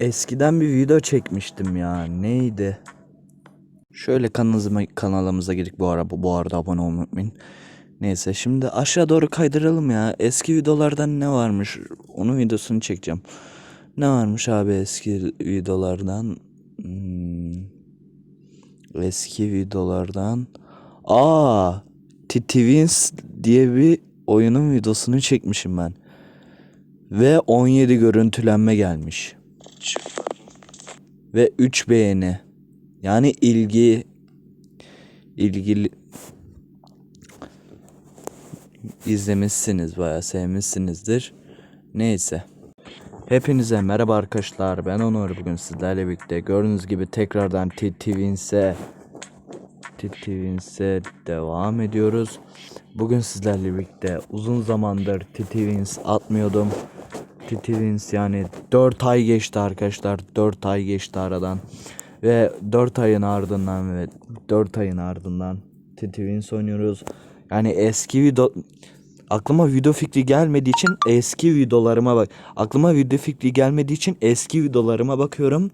eskiden bir video çekmiştim ya. Neydi? Şöyle kanalımıza, kanalımıza girdik bu arada bu arada abone olmayı unutmayın. Neyse şimdi aşağı doğru kaydıralım ya. Eski videolardan ne varmış? Onun videosunu çekeceğim. Ne varmış abi eski videolardan? Hmm. Eski videolardan. Aa, Twins diye bir oyunun videosunu çekmişim ben. Ve 17 görüntülenme gelmiş. Ve 3 beğeni. Yani ilgi ilgili izlemişsiniz bayağı sevmişsinizdir. Neyse. Hepinize merhaba arkadaşlar. Ben Onur. Bugün sizlerle birlikte gördüğünüz gibi tekrardan T-Twins'e T-Twins'e devam ediyoruz. Bugün sizlerle birlikte uzun zamandır T-Twins atmıyordum. T-Twins yani 4 ay geçti arkadaşlar. 4 ay geçti aradan. Ve 4 ayın ardından ve 4 ayın ardından T-Twins oynuyoruz. Yani eski video aklıma video fikri gelmediği için eski videolarıma bak. Aklıma video fikri gelmediği için eski videolarıma bakıyorum.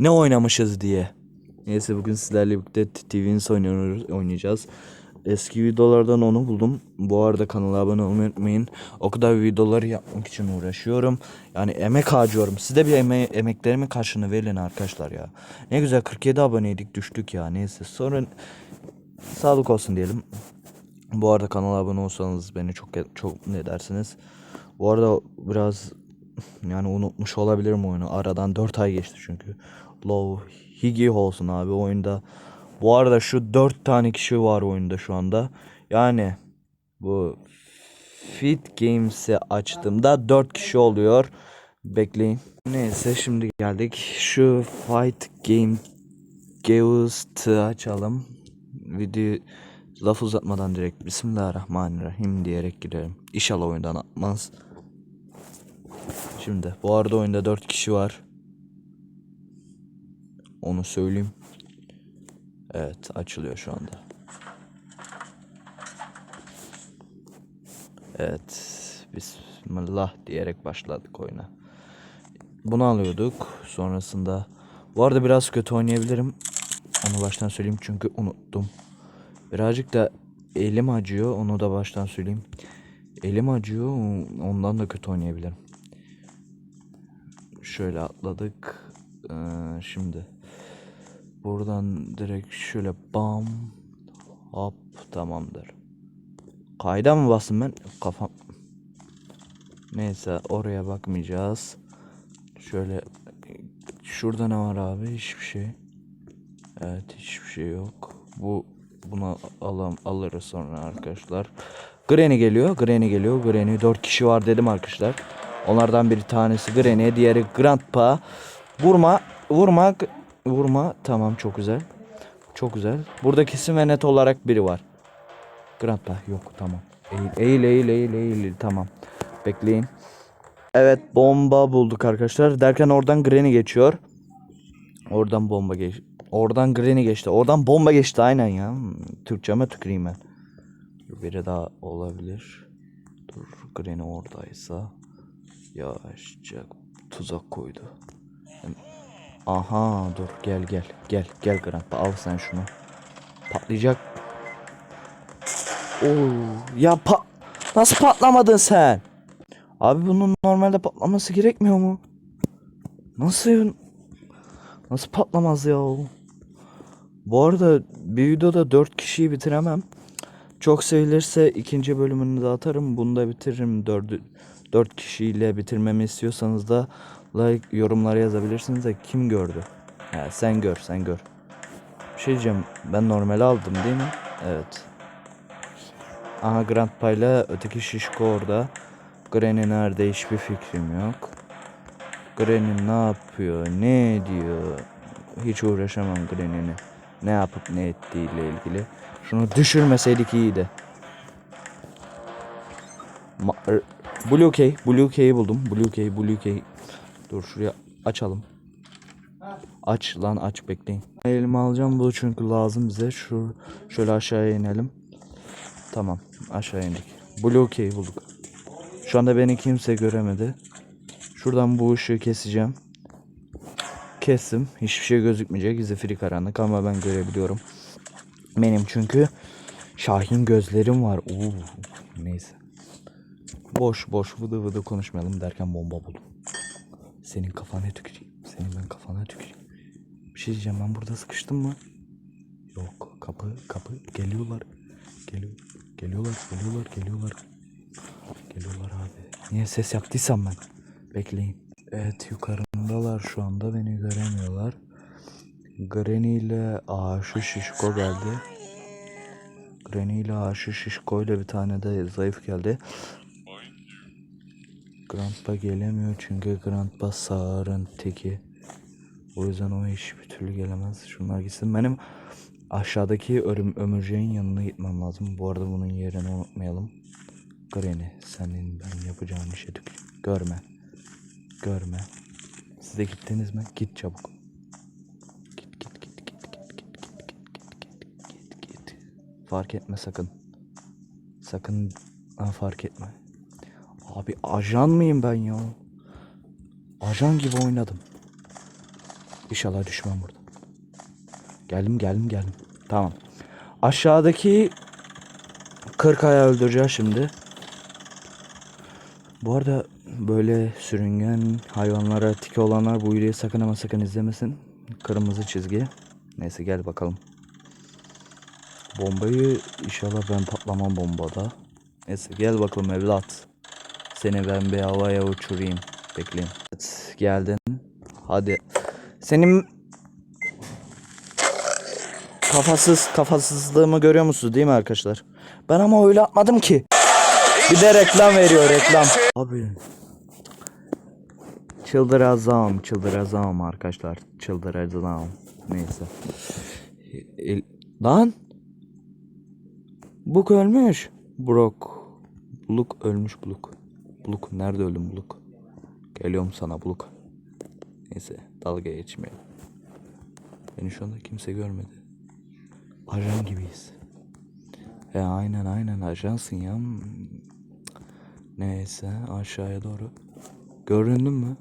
Ne oynamışız diye. Neyse bugün sizlerle birlikte Twins oynuyoruz, oynayacağız. Eski videolardan onu buldum. Bu arada kanala abone olmayı unutmayın. O kadar videoları yapmak için uğraşıyorum. Yani emek harcıyorum. Siz de bir eme emeklerimin karşılığını verin arkadaşlar ya. Ne güzel 47 aboneydik düştük ya. Neyse sonra sağlık olsun diyelim. Bu arada kanala abone olsanız beni çok çok ne dersiniz. Bu arada biraz yani unutmuş olabilirim oyunu. Aradan 4 ay geçti çünkü. Low Higi olsun abi oyunda. Bu arada şu 4 tane kişi var oyunda şu anda. Yani bu Fit Games'i açtığımda 4 kişi oluyor. Bekleyin. Neyse şimdi geldik. Şu Fight Game Ghost'ı açalım. Video laf uzatmadan direkt Bismillahirrahmanirrahim diyerek girelim. İnşallah oyundan atmaz. Şimdi bu arada oyunda 4 kişi var. Onu söyleyeyim. Evet açılıyor şu anda. Evet. Bismillah diyerek başladık oyuna. Bunu alıyorduk. Sonrasında bu arada biraz kötü oynayabilirim. Onu baştan söyleyeyim çünkü unuttum. Birazcık da elim acıyor. Onu da baştan söyleyeyim. Elim acıyor. Ondan da kötü oynayabilirim. Şöyle atladık. Ee, şimdi buradan direkt şöyle bam hop tamamdır. Kayda mı bastım ben? Kafam. Neyse oraya bakmayacağız. Şöyle şurada ne var abi? Hiçbir şey. Evet hiçbir şey yok. Bu bunu alam alırız sonra arkadaşlar. Granny geliyor. Granny geliyor. Granny 4 kişi var dedim arkadaşlar. Onlardan bir tanesi Granny, diğeri Grandpa. Vurma, vurma, vurma. Tamam çok güzel. Çok güzel. Burada kesin ve net olarak biri var. Grandpa yok tamam. Eğil, eğil, eğil, eğil, eğil. Tamam. Bekleyin. Evet bomba bulduk arkadaşlar. Derken oradan Granny geçiyor. Oradan bomba geç. Oradan Granny geçti. Oradan bomba geçti aynen ya. Hmm, Türkçeme tüküreyim ben. Biri daha olabilir. Dur Granny oradaysa. Yavaşça tuzak koydu. Aha dur gel gel gel gel Grandpa al sen şunu. Patlayacak. Oo ya pa nasıl patlamadın sen? Abi bunun normalde patlaması gerekmiyor mu? Nasıl nasıl patlamaz ya? Bu arada bir videoda 4 kişiyi bitiremem. Çok sevilirse ikinci bölümünü de atarım. Bunu da bitiririm. 4, 4 kişiyle bitirmemi istiyorsanız da like yorumlara yazabilirsiniz de kim gördü? Ya sen gör sen gör. Bir şey diyeceğim. Ben normal aldım değil mi? Evet. Aha Grandpa ile öteki şişko orada. Granny nerede hiçbir fikrim yok. Granny ne yapıyor? Ne diyor? Hiç uğraşamam Granny'nin ne yapıp ne ettiğiyle ilgili. Şunu düşürmeseydik iyiydi. Ma er, Blue Key, Blue Key'i buldum. Blue Key, Blue Key. Dur şuraya açalım. Aç lan aç bekleyin. Elime alacağım bu çünkü lazım bize. Şu şöyle aşağıya inelim. Tamam aşağı indik. Blue Key bulduk. Şu anda beni kimse göremedi. Şuradan bu ışığı keseceğim. kestim. Hiçbir şey gözükmeyecek. Zifiri karanlık ama ben görebiliyorum. Benim çünkü Şahin gözlerim var. Oo, neyse. Boş boş vıdı vıdı konuşmayalım derken bomba buldum. Senin kafana tüküreyim. Senin ben kafana tüküreyim. Bir şey diyeceğim ben burada sıkıştım mı? Yok kapı kapı geliyorlar. Geliyor. Geliyorlar geliyorlar geliyorlar. Geliyorlar abi. Niye ses yaptıysam ben. Bekleyin. Evet yukarındalar şu anda beni göremiyorlar. Granny ile aa şu şişko geldi. Granny ile aa şu şişko ile bir tane de zayıf geldi. Grandpa gelemiyor çünkü Grandpa sağırın teki. O yüzden o iş bir türlü gelemez. Şunlar gitsin. Benim aşağıdaki örüm, ömürceğin yanına gitmem lazım. Bu arada bunun yerini unutmayalım. Granny senin ben yapacağın işe tük. Görme. Görme. Siz de gittiniz mi? Git çabuk. Git git git git git git git git git git git. Fark etme sakın. Sakın ha, fark etme. Abi ajan mıyım ben ya? Ajan gibi oynadım. İnşallah düşmem burada. Geldim geldim geldim. Tamam. Aşağıdaki 40 ayağı öldüreceğiz şimdi. Bu arada böyle sürüngen hayvanlara tiki olanlar bu videoyu sakın ama sakın izlemesin. Kırmızı çizgi. Neyse gel bakalım. Bombayı inşallah ben patlamam bombada. Neyse gel bakalım evlat. Seni ben bir havaya uçurayım. Bekleyin. Evet, geldin. Hadi. Senin kafasız kafasızlığımı görüyor musunuz değil mi arkadaşlar? Ben ama öyle atmadım ki. Bir de reklam veriyor reklam. Abi. Çıldıracağım, çıldıracağım arkadaşlar. Çıldıracağım. Neyse. Lan. Buk ölmüş. Brok. Buluk ölmüş Buluk. Buluk nerede öldün Buluk? Geliyorum sana Buluk. Neyse dalga geçmeyelim. Beni şu anda kimse görmedi. Ajan gibiyiz. E aynen aynen ajansın ya. Neyse aşağıya doğru. Göründün mü?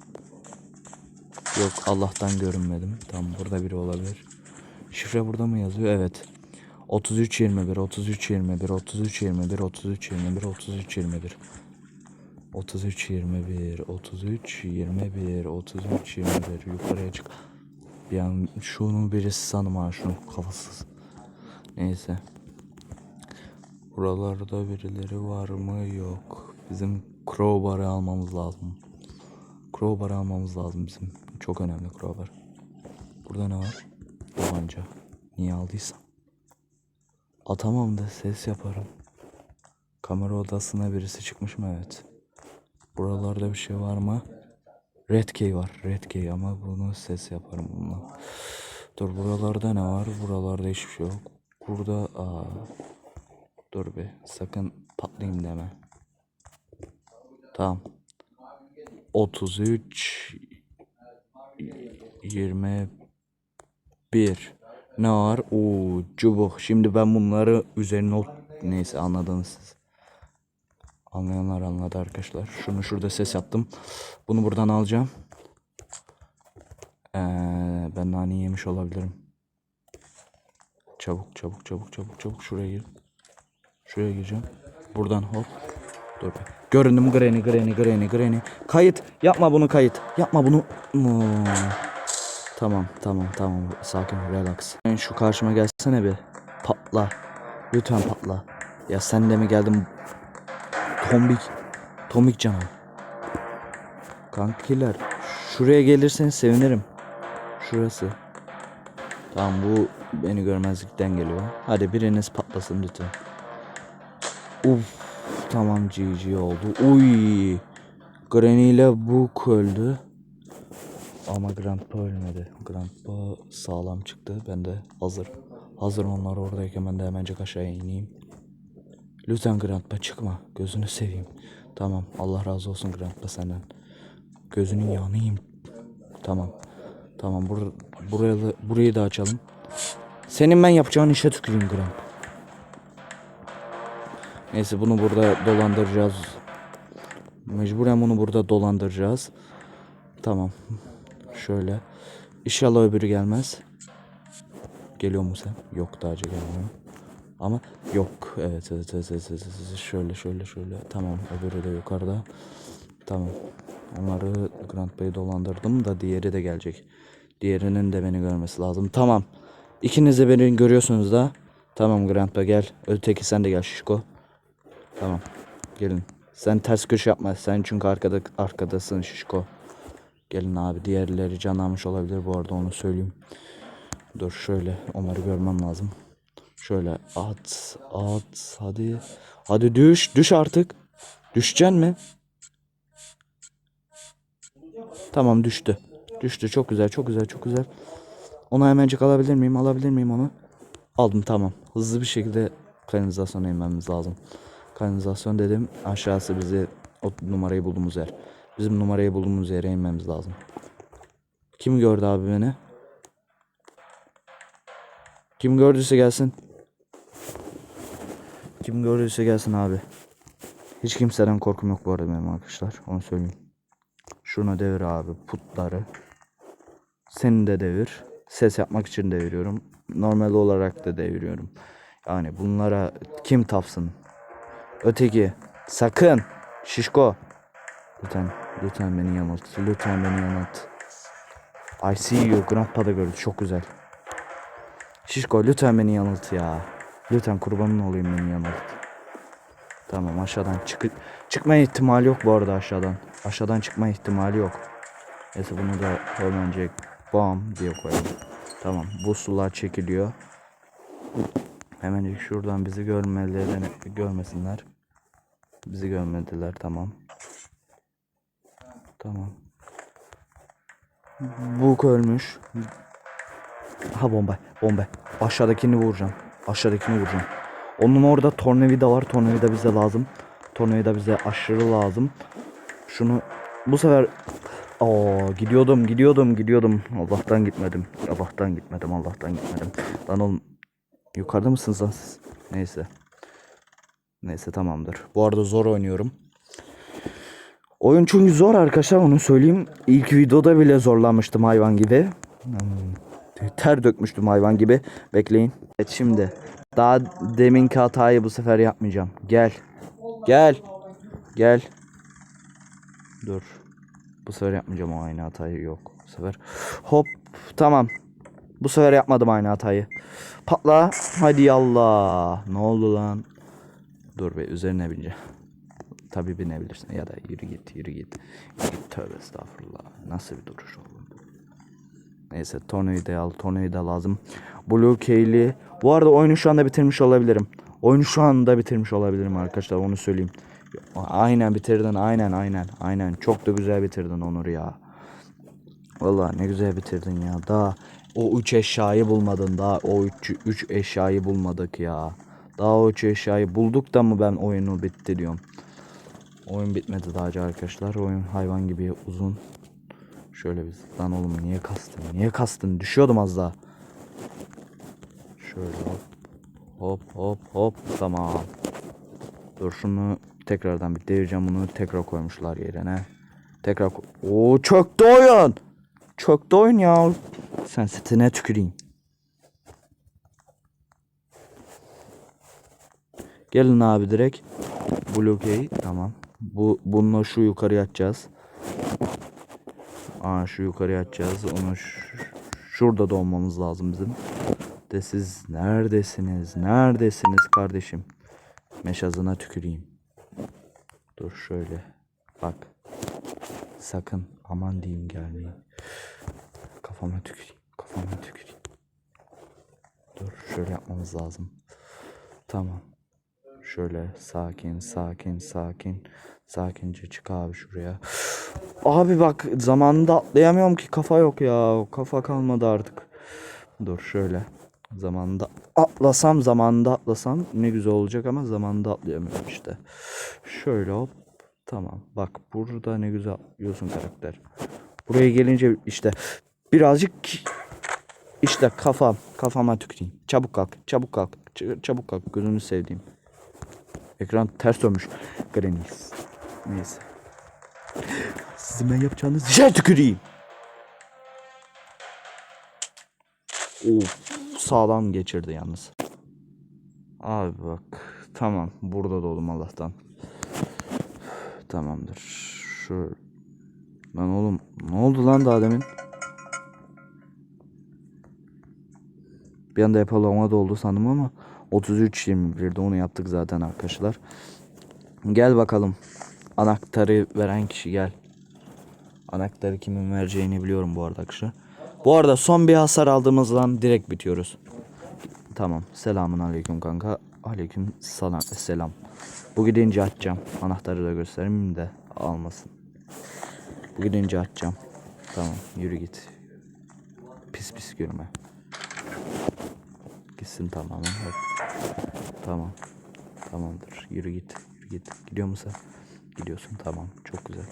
Yok Allah'tan görünmedim. Tamam burada biri olabilir. Şifre burada mı yazıyor? Evet. 33 21 33 21 33 21 33 21 33 21 33 21 33 21 33 21 yukarıya çık. An şunu birisi sanım ha şunu kafasız. Neyse. Buralarda birileri var mı? Yok. Bizim crowbar'ı almamız lazım. Crowbar'ı almamız lazım bizim. Çok önemli crowbar. Burada ne var? Tabanca. Niye aldıysam. Atamam da ses yaparım. Kamera odasına birisi çıkmış mı? Evet. Buralarda bir şey var mı? Red key var. Red key ama bunu ses yaparım bununla. Dur buralarda ne var? Buralarda hiçbir şey yok. Burada aa. Dur bir. Sakın patlayayım deme. Tamam. 33 21 Ne var? Oo, çubuk. Şimdi ben bunları üzerine. Neyse anladınız siz. Anlayanlar anladı arkadaşlar. Şunu şurada ses yaptım. Bunu buradan alacağım. Ee, ben nane yemiş olabilirim. Çabuk çabuk çabuk çabuk çabuk şuraya gir. Şuraya gireceğim. Buradan hop. Dur. be. Göründüm Granny Granny Granny Granny. Kayıt. Yapma bunu kayıt. Yapma bunu. Hmm. Tamam tamam tamam. Sakin relax. Şu karşıma gelsene bir. Patla. Lütfen patla. Ya sen de mi geldin? Tombik. Tombik canım. Kankiler. Şuraya gelirseniz sevinirim. Şurası. Tamam bu beni görmezlikten geliyor. Hadi biriniz patlasın lütfen. Uf tamam GG oldu. Uy. Granny ile Book öldü. Ama Grandpa ölmedi. Grandpa sağlam çıktı. Ben de hazır. Hazır onlar oradayken ben de hemencek aşağıya ineyim. Lütfen Grandpa çıkma. Gözünü seveyim. Tamam. Allah razı olsun Grandpa senden. Gözünün yanıyım. Tamam. Tamam. Bur burayı, da- burayı da açalım. Senin ben yapacağın işe tüküreyim Grandpa. Neyse bunu burada dolandıracağız. Mecburen bunu burada dolandıracağız. Tamam. Şöyle. İnşallah öbürü gelmez. Geliyor mu sen? Yok daha önce gelmiyor. Ama yok. Evet evet, evet evet evet. Şöyle şöyle şöyle. Tamam öbürü de yukarıda. Tamam. Onları Grant Bey'i dolandırdım da diğeri de gelecek. Diğerinin de beni görmesi lazım. Tamam. İkiniz de beni görüyorsunuz da. Tamam Grant Bey gel. Öteki sen de gel Şişko. Tamam. Gelin. Sen ters köşe yapma. Sen çünkü arkada arkadasın Şişko. Gelin abi. Diğerleri canlanmış olabilir bu arada onu söyleyeyim. Dur şöyle Omar'ı görmem lazım. Şöyle at at hadi. Hadi düş düş artık. Düşeceksin mi? Tamam düştü. Düştü çok güzel çok güzel çok güzel. Onu hemencik alabilir miyim? Alabilir miyim onu? Aldım tamam. Hızlı bir şekilde kanalizasyona inmemiz lazım. Kanalizasyon dedim aşağısı bizi o numarayı bulduğumuz yer. Bizim numarayı bulduğumuz yere inmemiz lazım. Kim gördü abi beni? Kim gördüyse gelsin. Kim gördüyse gelsin abi. Hiç kimseden korkum yok bu arada benim arkadaşlar. Onu söyleyeyim. Şunu devir abi putları. Seni de devir. Ses yapmak için deviriyorum. Normal olarak da deviriyorum. Yani bunlara kim tapsın? Öteki. Sakın. Şişko. Lütfen. Lütfen beni yanılt. Lütfen beni yanılt. I see you. Grandpa da gördü. Çok güzel. Şişko lütfen beni yanılt ya. Lütfen kurbanın olayım beni yanılt. Tamam aşağıdan çık çıkma ihtimali yok bu arada aşağıdan. Aşağıdan çıkma ihtimali yok. Neyse bunu da hemencek bam diye koyalım. Tamam bu sular çekiliyor. Hemencik şuradan bizi görmelerini görmesinler. Bizi görmediler tamam. Tamam. Bu ölmüş. Ha bomba, bomba. Aşağıdakini vuracağım. Aşağıdakini vuracağım. Onun orada tornavida var. Tornavida bize lazım. Tornavida bize aşırı lazım. Şunu bu sefer Aa gidiyordum, gidiyordum, gidiyordum. Allah'tan gitmedim. Allah'tan gitmedim, Allah'tan gitmedim. Lan oğlum yukarıda mısınız lan siz? Neyse. Neyse tamamdır. Bu arada zor oynuyorum. Oyun çünkü zor arkadaşlar onu söyleyeyim. İlk videoda bile zorlanmıştım hayvan gibi. Hmm, Ter dökmüştüm hayvan gibi. Bekleyin. Evet şimdi. Daha deminki hatayı bu sefer yapmayacağım. Gel. Gel. Gel. Dur. Bu sefer yapmayacağım o aynı hatayı yok. Bu sefer. Hop. Tamam. Bu sefer yapmadım aynı hatayı. Patla. Hadi yallah. Ne oldu lan? Dur be üzerine bineceğim. Tabii binebilirsin ya da yürü git yürü git. Git tövbe estağfurullah. Nasıl bir duruş oğlum? Neyse tornavida al tornavida lazım. Blue Key'li. Bu arada oyunu şu anda bitirmiş olabilirim. Oyunu şu anda bitirmiş olabilirim arkadaşlar onu söyleyeyim. Aynen bitirdin aynen aynen aynen. Çok da güzel bitirdin Onur ya. Vallahi ne güzel bitirdin ya. Daha o üç eşyayı bulmadın. Daha o üç, üç eşyayı bulmadık ya. Daha o üç eşyayı bulduk da mı ben oyunu bitti diyorum. Oyun bitmedi daha arkadaşlar. Oyun hayvan gibi uzun. Şöyle biz. Lan oğlum niye kastın? Niye kastın? Düşüyordum az daha. Şöyle hop. Hop hop hop. Tamam. Dur şunu tekrardan bir devireceğim bunu. Tekrar koymuşlar yerine. Tekrar Oo çöktü oyun. Çöktü oyun ya. Sen setine tüküreyim. Gelin abi direkt. Blokeyi tamam. Bu bununla şu yukarıya atacağız. Aa şu yukarıya atacağız. Onu şurada dolmamız lazım bizim. De siz neredesiniz? Neredesiniz kardeşim? Meşazına tüküreyim. Dur şöyle. Bak. Sakın aman diyeyim gelmeyin. Kafama tüküreyim. Kafama tüküreyim. Dur şöyle yapmamız lazım. Tamam. Şöyle sakin sakin sakin. Sakince çık abi şuraya. Abi bak zamanında atlayamıyorum ki kafa yok ya. Kafa kalmadı artık. Dur şöyle. Zamanında atlasam zamanında atlasam ne güzel olacak ama zamanında atlayamıyorum işte. Şöyle hop. Tamam. Bak burada ne güzel atlıyorsun karakter. Buraya gelince işte birazcık işte kafam kafama tüküreyim. Çabuk kalk. Çabuk kalk. Çabuk kalk. Gözünü sevdiğim. Ekran ters dönmüş. Grenis. Neyse. Sizin ben yapacağınız işe tüküreyim. Of sağlam geçirdi yalnız. Abi bak tamam burada doğdum Allah'tan. Tamamdır. Şu Lan oğlum ne oldu lan daha demin? Bir anda yapalama doldu sandım ama 33 21'de onu yaptık zaten arkadaşlar. Gel bakalım. Anahtarı veren kişi gel. Anahtarı kimin vereceğini biliyorum bu arada arkadaşlar. Bu arada son bir hasar aldığımızdan direkt bitiyoruz. Tamam. Selamun aleyküm kanka. Aleyküm salam. Selam. Bu gidince açacağım. Anahtarı da göstereyim de almasın. Bu gidince açacağım. Tamam. Yürü git. Pis pis görme. Gitsin tamamen. Hop. Tamam. Tamamdır. Yürü git. Yürü git. Gidiyor musun? Gidiyorsun. Tamam. Çok güzel.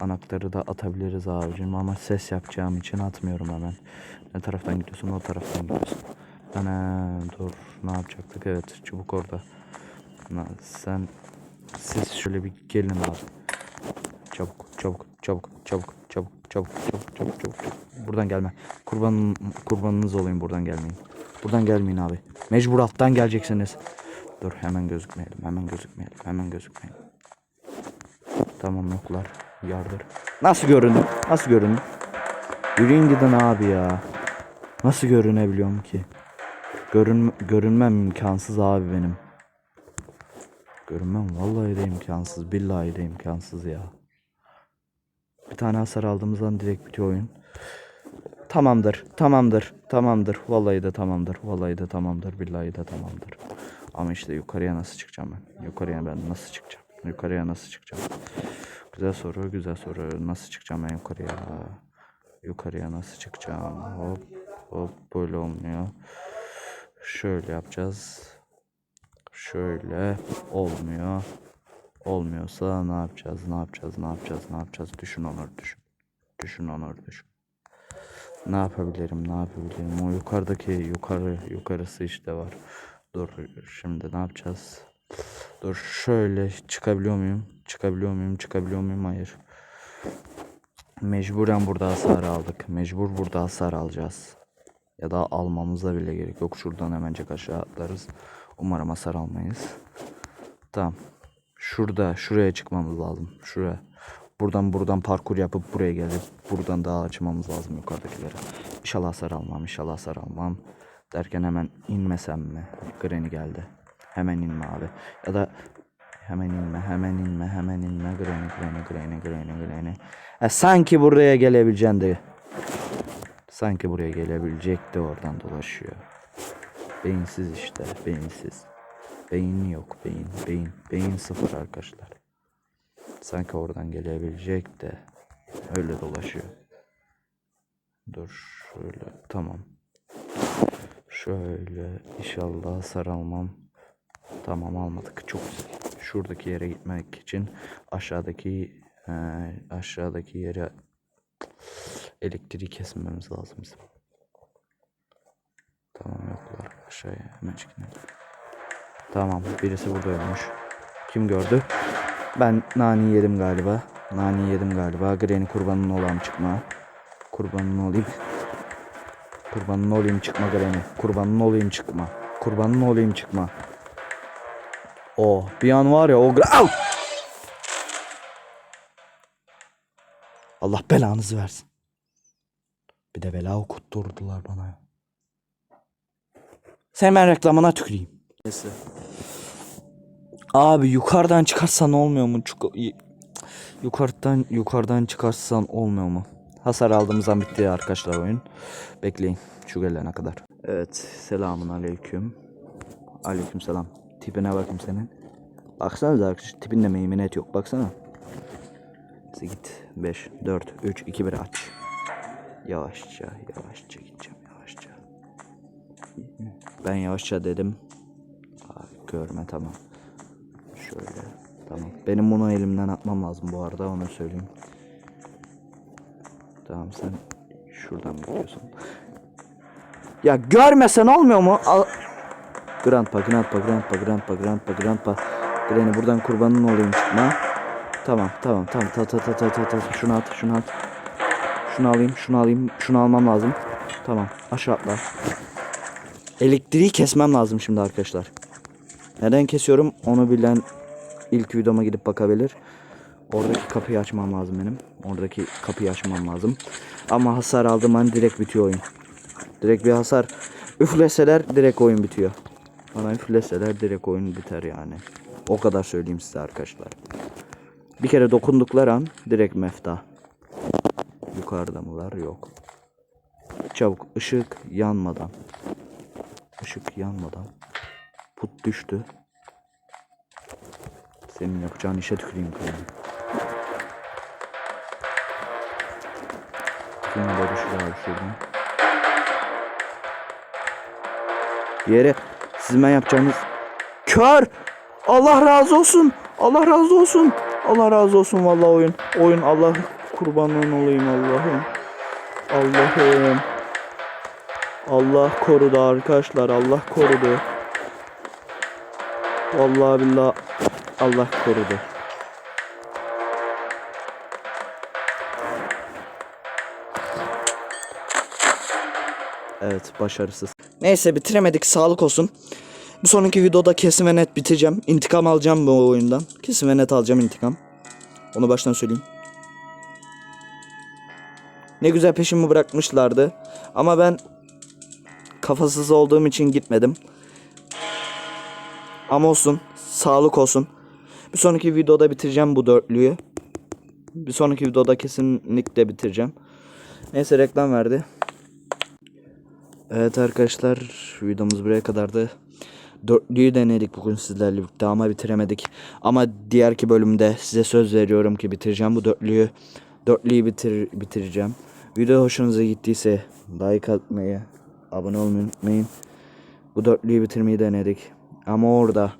Anahtarı da atabiliriz abicim ama ses yapacağım için atmıyorum hemen. Ne taraftan gidiyorsun? O taraftan gidiyorsun. Ana dur. Ne yapacaktık? Evet. Çubuk orada. Na, sen siz şöyle bir gelin abi. Çabuk, çabuk, çabuk, çabuk, çabuk, çabuk, çabuk, çabuk, çabuk, çabuk. Buradan gelme. Kurban kurbanınız olayım buradan gelmeyin. Buradan gelmeyin abi. Mecbur alttan geleceksiniz. Dur hemen gözükmeyelim. Hemen gözükmeyelim. Hemen gözükmeyelim. Tamam yoklar. Yardır. Nasıl göründü? Nasıl göründü? Yürüyün gidin abi ya. Nasıl görünebiliyorum ki? Görün görünmem imkansız abi benim. Görünmem vallahi de imkansız. Billahi de imkansız ya. Bir tane hasar aldığımızdan direkt bitiyor oyun. Tamamdır. Tamamdır. Tamamdır. Vallahi de tamamdır. Vallahi de tamamdır. Billahi de tamamdır. Ama işte yukarıya nasıl çıkacağım ben? Yukarıya ben nasıl çıkacağım? Yukarıya nasıl çıkacağım? Güzel soru, güzel soru. Nasıl çıkacağım ben yukarıya? Yukarıya nasıl çıkacağım? Hop, hop böyle olmuyor. Şöyle yapacağız. Şöyle olmuyor. Olmuyorsa ne yapacağız? Ne yapacağız? Ne yapacağız? Ne yapacağız? Düşün Onur düşün. Düşün Onur düşün. Ne yapabilirim? Ne yapabilirim? O yukarıdaki yukarı yukarısı işte var. Dur şimdi ne yapacağız? Dur şöyle çıkabiliyor muyum? Çıkabiliyor muyum? Çıkabiliyor muyum? Hayır. Mecburen burada hasar aldık. Mecbur burada hasar alacağız. Ya da almamıza bile gerek yok. Şuradan hemencek aşağı atlarız. Umarım hasar almayız. Tamam. Şurada şuraya çıkmamız lazım. Şuraya. Buradan buradan parkur yapıp buraya gelip buradan daha açmamız lazım yukarıdakilere. İnşallah hasar almam. inşallah hasar almam. Derken hemen inmesem mi? Granny geldi. Hemen inme abi. Ya da hemen inme, hemen inme, hemen inme. Granny, Granny, Granny, Granny, Granny. E, sanki buraya gelebileceksin de. Sanki buraya gelebilecek de oradan dolaşıyor. Beyinsiz işte, beyinsiz. Beyin yok, beyin, beyin, beyin sıfır arkadaşlar. Sanki oradan gelebilecek de öyle dolaşıyor. Dur şöyle tamam. Şöyle inşallah hasar almam. Tamam almadık çok güzel. Şuradaki yere gitmek için aşağıdaki e, aşağıdaki yere elektriği kesmemiz lazım bizim. Tamam yoklar aşağıya hemen çıkın. Tamam birisi buradaymış. Kim gördü? Ben nani yedim galiba. Nani yedim galiba. Granny kurbanın olayım çıkma. Kurbanın olayım. Kurbanın olayım çıkma Granny. Kurbanın olayım çıkma. Kurbanın olayım çıkma. O bir an var ya o Au! Allah belanızı versin. Bir de bela okutturdular bana. Sen ben reklamına tüküreyim. Neyse. Abi yukarıdan çıkarsan olmuyor mu? Çok yukarıdan yukarıdan çıkarsan olmuyor mu? Hasar aldığımızdan bitti arkadaşlar oyun. Bekleyin şu gelene kadar. Evet selamun aleyküm. Aleyküm selam. Tipine bakayım senin. Baksanıza arkadaş tipinde meymenet yok baksana. Neyse git 5 4 3 2 1 aç. Yavaşça yavaşça gideceğim yavaşça. Ben yavaşça dedim. Aa, görme tamam. Şöyle. Tamam. Benim bunu elimden atmam lazım bu arada onu söyleyeyim. Tamam sen şuradan gidiyorsun. Ya görmesen olmuyor mu? Al. Grandpa, grandpa, grandpa, grandpa, grandpa, grandpa. Granny buradan kurbanın olayım çıkma. Tamam, tamam, tamam. Ta ta ta ta ta ta. Şunu at, şunu at. Şunu alayım, şunu alayım. Şunu almam lazım. Tamam aşağı atla. Elektriği kesmem lazım şimdi arkadaşlar. Neden kesiyorum onu bilen ilk videoma gidip bakabilir. Oradaki kapıyı açmam lazım benim. Oradaki kapıyı açmam lazım. Ama hasar aldım an direkt bitiyor oyun. Direkt bir hasar üfleseler direkt oyun bitiyor. Bana üfleseler direkt oyun biter yani. O kadar söyleyeyim size arkadaşlar. Bir kere dokundukları an direkt mefta. Yukarıda mılar? Yok. Çabuk ışık yanmadan. Işık yanmadan. Put düştü. Senin yapacağın işe tüküreyim kızım. Yine de düşür abi şuradan. Yere sizin ben yapacağınız kör. Allah razı olsun. Allah razı olsun. Allah razı olsun vallahi oyun. Oyun Allah kurbanın olayım Allah'ım. Allah'ım. Allah korudu arkadaşlar. Allah korudu. Vallahi billah Allah korudu. Evet başarısız. Neyse bitiremedik sağlık olsun. Bir sonraki videoda kesin ve net bitireceğim. İntikam alacağım bu oyundan. Kesin ve net alacağım intikam. Onu baştan söyleyeyim. Ne güzel peşimi bırakmışlardı. Ama ben kafasız olduğum için gitmedim. Ama olsun. Sağlık olsun. Bir sonraki videoda bitireceğim bu dörtlüyü. Bir sonraki videoda kesinlikle bitireceğim. Neyse reklam verdi. Evet arkadaşlar videomuz buraya kadardı. Dörtlüyü denedik bugün sizlerle birlikte ama bitiremedik. Ama diğerki bölümde size söz veriyorum ki bitireceğim bu dörtlüyü. Dörtlüyü bitir bitireceğim. Video hoşunuza gittiyse like atmayı, abone olmayı unutmayın. Bu dörtlüyü bitirmeyi denedik. Ama orada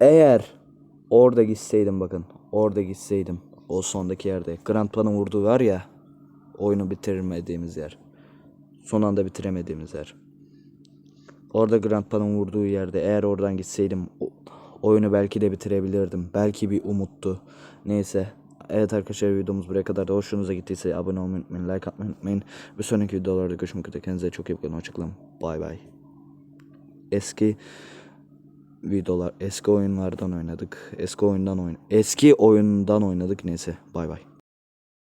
eğer orada gitseydim bakın. Orada gitseydim. O sondaki yerde. Grand Plan'ın vurduğu var ya. Oyunu bitirmediğimiz yer. Son anda bitiremediğimiz yer. Orada Grand Plan'ın vurduğu yerde eğer oradan gitseydim oyunu belki de bitirebilirdim. Belki bir umuttu. Neyse. Evet arkadaşlar videomuz buraya kadar da hoşunuza gittiyse abone olmayı unutmayın, like atmayı unutmayın. Bir sonraki videolarda görüşmek üzere. Kendinize çok iyi bakın. Hoşçakalın. Bay bay. Eski videolar, eski oyunlardan oynadık. Eski oyundan oyun, eski oyundan oynadık neyse. Bay bay.